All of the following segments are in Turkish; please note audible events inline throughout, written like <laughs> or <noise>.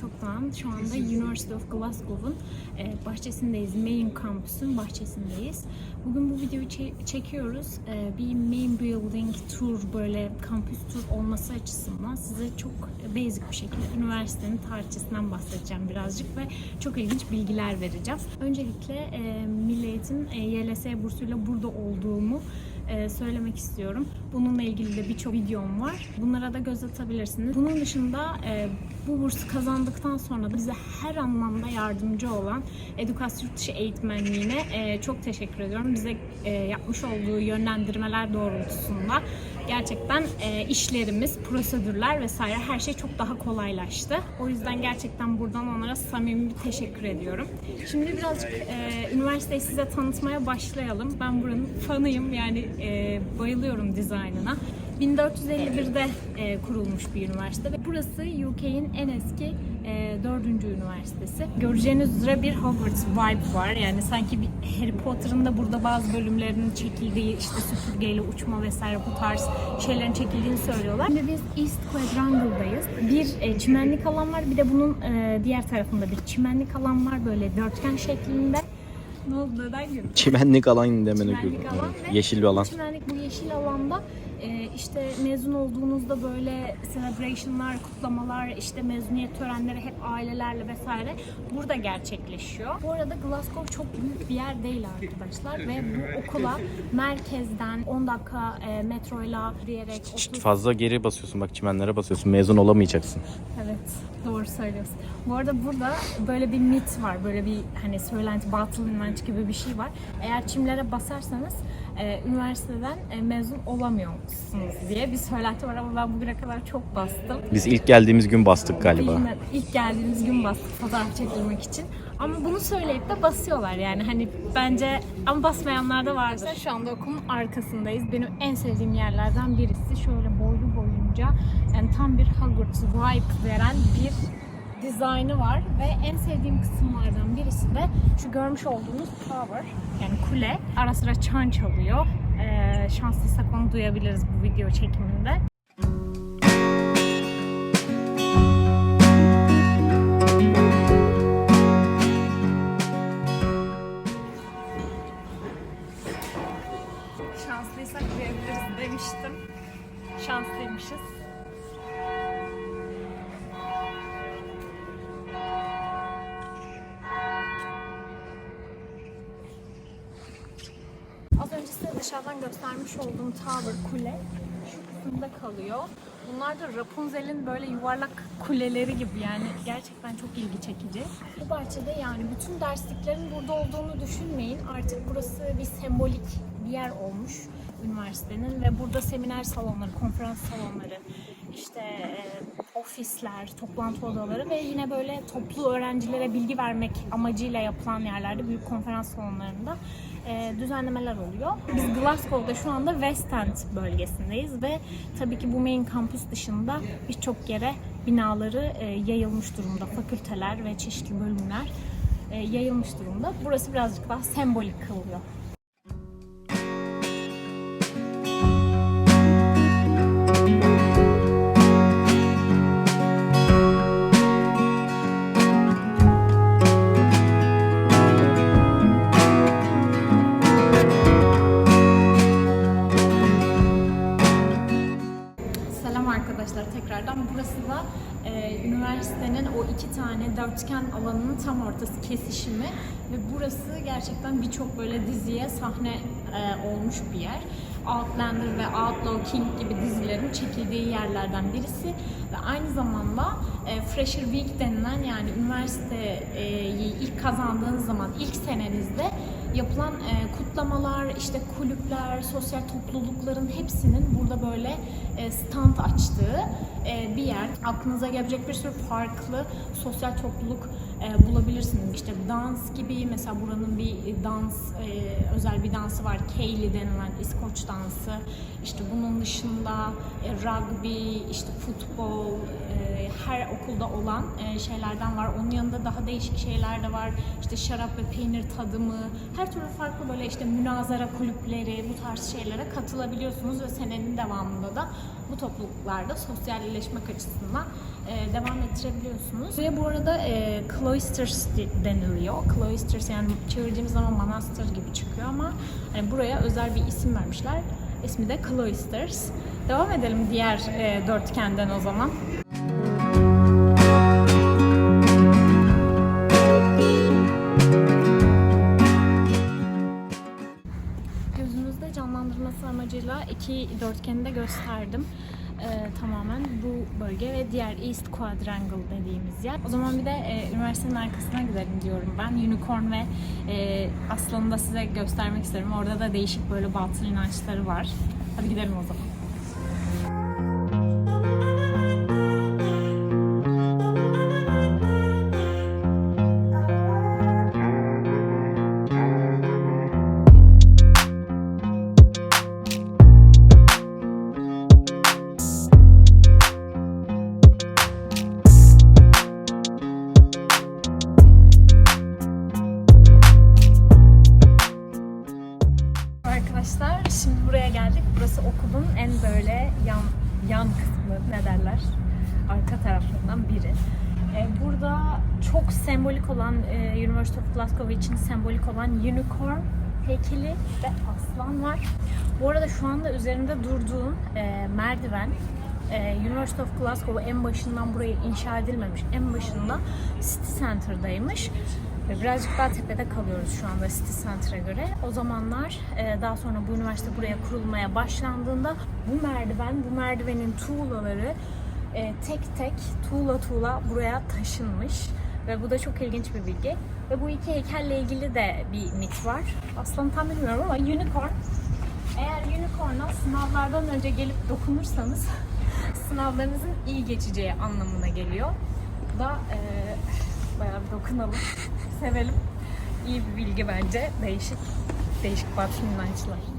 Çoktan şu anda University of Glasgow'un e, bahçesindeyiz. Main kampüsün bahçesindeyiz. Bugün bu videoyu çe- çekiyoruz. E, bir main building tour böyle kampüs tur olması açısından size çok basic bir şekilde üniversitenin tarihçesinden bahsedeceğim birazcık ve çok ilginç bilgiler vereceğim. Öncelikle e, Milli Eğitim e, YLS bursuyla burada olduğumu söylemek istiyorum. Bununla ilgili de birçok videom var. Bunlara da göz atabilirsiniz. Bunun dışında e, bu bursu kazandıktan sonra da bize her anlamda yardımcı olan Edukasyon Yurtdışı Eğitmenliğine e, çok teşekkür ediyorum. Bize e, yapmış olduğu yönlendirmeler doğrultusunda gerçekten e, işlerimiz, prosedürler vesaire her şey çok daha kolaylaştı. O yüzden gerçekten buradan onlara samimi bir teşekkür ediyorum. Şimdi birazcık e, üniversiteyi size tanıtmaya başlayalım. Ben buranın fanıyım yani e, bayılıyorum dizaynına. 1451'de e, kurulmuş bir üniversite ve burası UK'in en eski e, dördüncü üniversitesi. Göreceğiniz üzere bir Hogwarts vibe var. Yani sanki bir Harry Potter'ın da burada bazı bölümlerinin çekildiği işte süpürgeyle uçma vesaire bu tarz şeylerin çekildiğini söylüyorlar. Şimdi biz East Quadrangle'dayız. Bir e, çimenlik alan var bir de bunun e, diğer tarafında bir çimenlik alan var böyle dörtgen şeklinde. Ne oldu neden güldün? Çimenlik alan demene Çimenlik güldüm. alan ve Yeşil bir alan. Çimenlik bu yeşil alanda e, işte mezun olduğunuzda böyle celebration'lar, kutlamalar, işte mezuniyet törenleri hep ailelerle vesaire burada gerçekleşiyor. Bu arada Glasgow çok büyük bir yer değil arkadaşlar ve bu okula merkezden 10 dakika e, metroyla diyerek 30 Fazla geri basıyorsun bak çimenlere basıyorsun mezun olamayacaksın. Evet, doğru söylüyorsun. Bu arada burada böyle bir mit var, böyle bir hani söylenti, batıl inanç gibi bir şey var. Eğer çimlere basarsanız e, üniversiteden e, mezun olamıyorsunuz diye bir söylenti var ama ben bugüne kadar çok bastım. Biz ilk geldiğimiz gün bastık galiba. Bilmem, ilk geldiğimiz gün bastık fotoğraf çekilmek için. Ama bunu söyleyip de basıyorlar yani hani bence ama basmayanlar da vardır. Şu anda okulun arkasındayız. Benim en sevdiğim yerlerden birisi. Şöyle boylu boyunca yani tam bir Hogwarts vibe veren bir dizaynı var ve en sevdiğim kısımlardan birisi de şu görmüş olduğunuz tower yani kule. Ara sıra çan çalıyor. Ee, şanslıysak onu duyabiliriz bu video çekiminde. Az önce size dışarıdan göstermiş olduğum tower kule şu kısımda kalıyor. Bunlar da Rapunzel'in böyle yuvarlak kuleleri gibi yani gerçekten çok ilgi çekici. Bu bahçede yani bütün dersliklerin burada olduğunu düşünmeyin. Artık burası bir sembolik bir yer olmuş üniversitenin ve burada seminer salonları, konferans salonları, işte e, ofisler, toplantı odaları ve yine böyle toplu öğrencilere bilgi vermek amacıyla yapılan yerlerde büyük konferans salonlarında e, düzenlemeler oluyor. Biz Glasgow'da şu anda West End bölgesindeyiz ve tabii ki bu main kampüs dışında birçok yere binaları e, yayılmış durumda. Fakülteler ve çeşitli bölümler e, yayılmış durumda. Burası birazcık daha sembolik kılıyor. Arkadaşlar tekrardan. Burası da e, üniversitenin o iki tane dörtgen alanının tam ortası kesişimi ve burası gerçekten birçok böyle diziye sahne e, olmuş bir yer. Outlander ve Outlaw King gibi dizilerin çekildiği yerlerden birisi ve aynı zamanda e, Fresher Week denilen yani üniversiteyi ilk kazandığınız zaman ilk senenizde yapılan e, kutlamalar, işte kulüpler, sosyal toplulukların hepsinin burada böyle e, stand açtığı e, bir yer. Aklınıza gelebilecek bir sürü farklı sosyal topluluk e, bulabilirsiniz. İşte dans gibi mesela buranın bir dans, e, özel bir dansı var. Kaylee denilen İskoç dansı. İşte bunun dışında e, rugby, işte futbol, e, her okulda olan e, şeylerden var. Onun yanında daha değişik şeyler de var. İşte şarap ve peynir tadımı, her türlü farklı böyle işte münazara kulüpleri, bu tarz şeylere katılabiliyorsunuz ve senenin devamında da bu topluluklarda sosyalleşmek açısından e, devam ettirebiliyorsunuz. Ve bu arada e, cloisters de- deniliyor. Cloisters yani çevirdiğimiz zaman manastır gibi çıkıyor ama hani buraya özel bir isim vermişler. İsmi de Cloisters. Devam edelim diğer e, dörtgenden o zaman. Gözünüzde canlandırması amacıyla iki dörtgeni de gösterdim. Ee, tamamen bu bölge ve diğer East Quadrangle dediğimiz yer. O zaman bir de e, üniversitenin arkasına gidelim diyorum ben. Unicorn ve e, aslanı da size göstermek isterim. Orada da değişik böyle batıl inançları var. Hadi gidelim o zaman. Şimdi buraya geldik. Burası okulun en böyle yan yan kısmı ne derler? Arka taraflarından biri. Ee, burada çok sembolik olan e, University of Glasgow için sembolik olan unicorn heykeli ve aslan var. Bu arada şu anda üzerinde durduğum e, merdiven e, University of Glasgow en başından buraya inşa edilmemiş. En başında City Center'daymış. Ve Birazcık daha tepede kalıyoruz şu anda City Center'a göre. O zamanlar e, daha sonra bu üniversite buraya kurulmaya başlandığında bu merdiven, bu merdivenin tuğlaları e, tek tek tuğla tuğla buraya taşınmış. Ve bu da çok ilginç bir bilgi. Ve bu iki heykelle ilgili de bir mit var. Aslında tam bilmiyorum ama unicorn eğer unicorn'a sınavlardan önce gelip dokunursanız <laughs> sınavlarınızın iyi geçeceği anlamına geliyor. Bu da e, bayağı bir dokunalım, sevelim. İyi bir bilgi bence. Değişik, değişik batıl inançlar.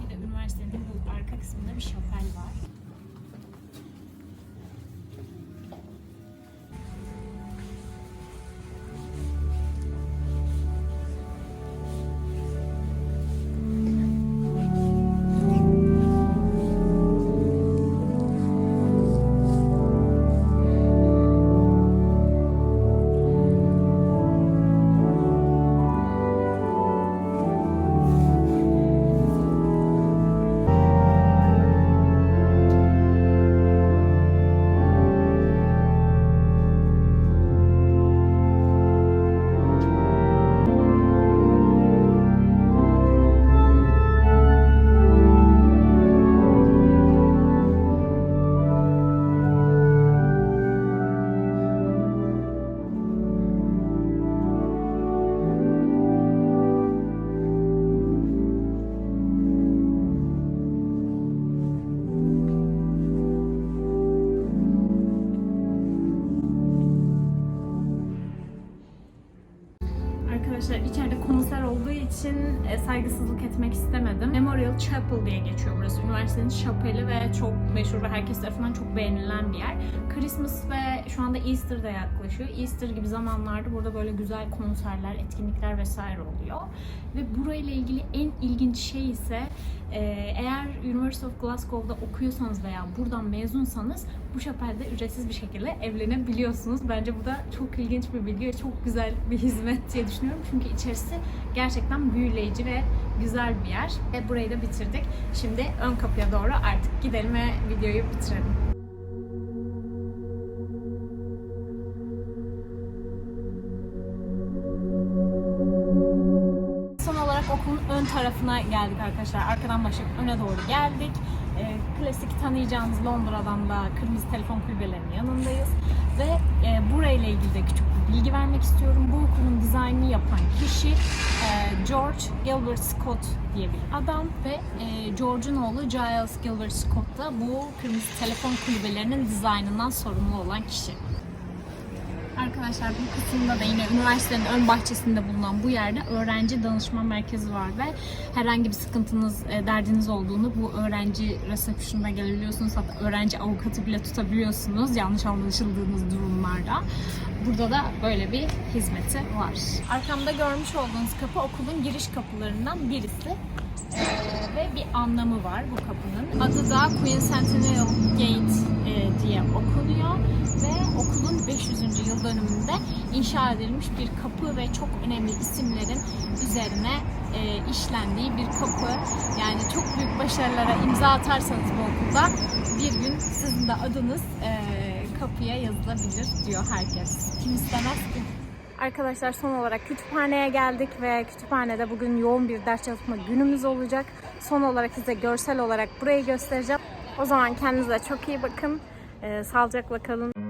İçeride konser olduğu için e, saygısızlık etmek istemedim. Memorial Chapel diye geçiyor burası. Üniversitenin şapeli ve çok meşhur ve herkes tarafından çok beğenilen bir yer. Christmas ve şu anda Easter da yaklaşıyor. Easter gibi zamanlarda burada böyle güzel konserler, etkinlikler vesaire oluyor. Ve burayla ilgili en ilginç şey ise e, eğer University of Glasgow'da okuyorsanız veya buradan mezunsanız bu şapelde ücretsiz bir şekilde evlenebiliyorsunuz. Bence bu da çok ilginç bir bilgi ve çok güzel bir hizmet diye düşünüyorum. Çünkü içerisi gerçekten büyüleyici ve güzel bir yer. Ve burayı da bitirdik. Şimdi ön kapıya doğru artık gidelim ve videoyu bitirelim. Ön tarafına geldik arkadaşlar. Arkadan başlayıp öne doğru geldik. Ee, klasik tanıyacağınız Londra'dan da kırmızı telefon kulübelerinin yanındayız. Ve e, burayla ilgili de küçük bilgi vermek istiyorum. Bu okulun dizaynını yapan kişi e, George Gilbert Scott diye bir adam ve e, George'un oğlu Giles Gilbert Scott da bu kırmızı telefon kulübelerinin dizaynından sorumlu olan kişi. Arkadaşlar bu kısımda da yine üniversitenin ön bahçesinde bulunan bu yerde öğrenci danışma merkezi var ve herhangi bir sıkıntınız, e, derdiniz olduğunu bu öğrenci resepsiyonuna gelebiliyorsunuz. Hatta öğrenci avukatı bile tutabiliyorsunuz yanlış anlaşıldığınız durumlarda. Burada da böyle bir hizmeti var. Arkamda görmüş olduğunuz kapı okulun giriş kapılarından birisi. Ee, ve bir anlamı var bu kapının. Adı da Queen Centennial Gate e, diye okunuyor ve okulun 500. yıl dönümünde inşa edilmiş bir kapı ve çok önemli isimlerin üzerine e, işlendiği bir kapı. Yani çok büyük başarılara imza atarsanız bu okulda bir gün sizin de adınız e, kapıya yazılabilir diyor herkes. Kim istemez ki? Arkadaşlar son olarak kütüphaneye geldik ve kütüphanede bugün yoğun bir ders çalışma günümüz olacak. Son olarak size görsel olarak burayı göstereceğim. O zaman kendinize çok iyi bakın. Ee, sağlıcakla kalın.